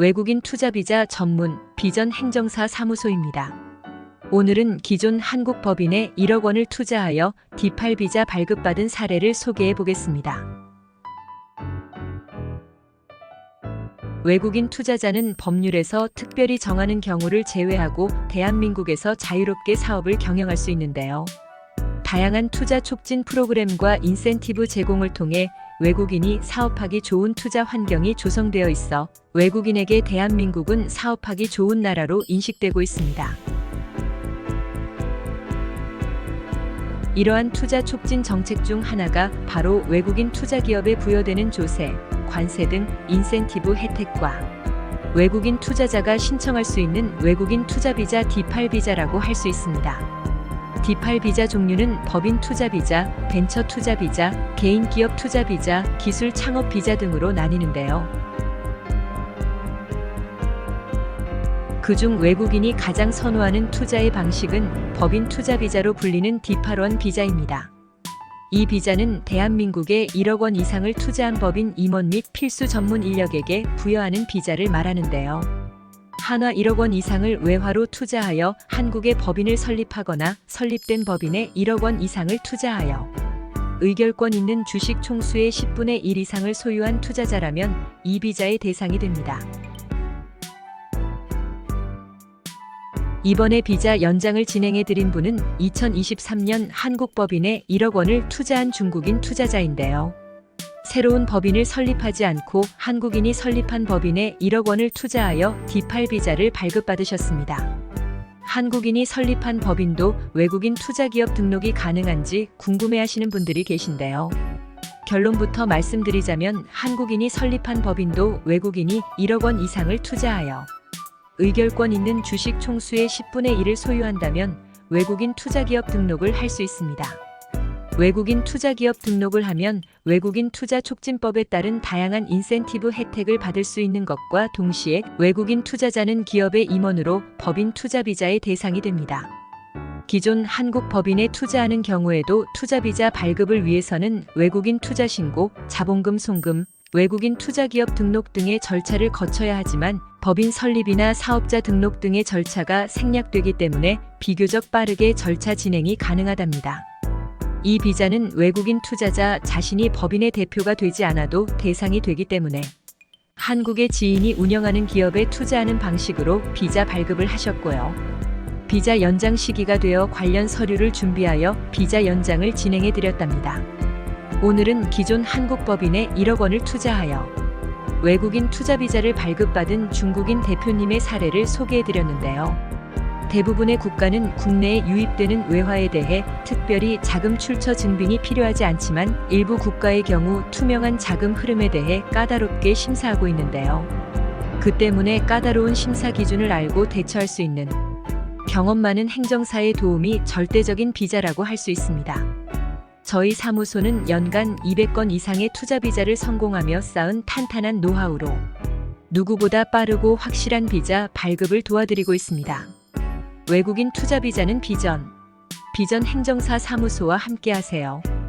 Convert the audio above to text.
외국인 투자비자 전문 비전 행정사 사무소입니다. 오늘은 기존 한국 법인에 1억 원을 투자하여 D8 비자 발급받은 사례를 소개해 보겠습니다. 외국인 투자자는 법률에서 특별히 정하는 경우를 제외하고 대한민국에서 자유롭게 사업을 경영할 수 있는데요. 다양한 투자 촉진 프로그램과 인센티브 제공을 통해 외국인이 사업하기 좋은 투자 환경이 조성되어 있어 외국인에게 대한민국은 사업하기 좋은 나라로 인식되고 있습니다. 이러한 투자 촉진 정책 중 하나가 바로 외국인 투자 기업에 부여되는 조세, 관세 등 인센티브 혜택과 외국인 투자자가 신청할 수 있는 외국인 투자 비자 D8 비자라고 할 수 있습니다. D8 비자 종류는 법인 투자 비자, 벤처 투자 비자, 개인 기업 투자 비자, 기술 창업 비자 등으로 나뉘는데요. 그중 외국인이 가장 선호하는 투자의 방식은 법인 투자 비자로 불리는 D8원 비자입니다. 이 비자는 대한민국에 1억 원 이상을 투자한 법인 임원 및 필수 전문 인력에게 부여하는 비자를 말하는데요. 한화 1억 원 이상을 외화로 투자하여 한국에 법인을 설립하거나 설립된 법인에 1억 원 이상을 투자하여 의결권 있는 주식 총수의 10분의 1 이상을 소유한 투자자라면 이 비자의 대상이 됩니다. 이번에 비자 연장을 진행해 드린 분은 2023년 한국 법인에 1억 원을 투자한 중국인 투자자인데요. 새로운 법인을 설립하지 않고 한국인이 설립한 법인에 1억 원을 투자하여 D8 비자를 발급받으셨습니다. 한국인이 설립한 법인도 외국인 투자기업 등록이 가능한지 궁금해하시는 분들이 계신데요. 결론부터 말씀드리자면 한국인이 설립한 법인도 외국인이 1억 원 이상을 투자하여 의결권 있는 주식 총수의 10분의 1을 소유한다면 외국인 투자기업 등록을 할 수 있습니다. 외국인 투자 기업 등록을 하면 외국인 투자 촉진법에 따른 다양한 인센티브 혜택을 받을 수 있는 것과 동시에 외국인 투자자는 기업의 임원으로 법인 투자 비자의 대상이 됩니다. 기존 한국 법인에 투자하는 경우에도 투자 비자 발급을 위해서는 외국인 투자 신고, 자본금 송금, 외국인 투자 기업 등록 등의 절차를 거쳐야 하지만 법인 설립이나 사업자 등록 등의 절차가 생략되기 때문에 비교적 빠르게 절차 진행이 가능하답니다. 이 비자는 외국인 투자자 자신이 법인의 대표가 되지 않아도 대상이 되기 때문에 한국의 지인이 운영하는 기업에 투자하는 방식으로 비자 발급을 하셨고요. 비자 연장 시기가 되어 관련 서류를 준비하여 비자 연장을 진행해 드렸답니다. 오늘은 기존 한국 법인에 1억 원을 투자하여 외국인 투자 비자를 발급받은 중국인 대표님의 사례를 소개해 드렸는데요. 대부분의 국가는 국내에 유입되는 외화에 대해 특별히 자금 출처 증빙이 필요하지 않지만 일부 국가의 경우 투명한 자금 흐름에 대해 까다롭게 심사하고 있는데요. 그 때문에 까다로운 심사 기준을 알고 대처할 수 있는 경험 많은 행정사의 도움이 절대적인 비자라고 할 수 있습니다. 저희 사무소는 연간 200건 이상의 투자 비자를 성공하며 쌓은 탄탄한 노하우로 누구보다 빠르고 확실한 비자 발급을 도와드리고 있습니다. 외국인 투자 비자는 비전, 비전 행정사 사무소와 함께하세요.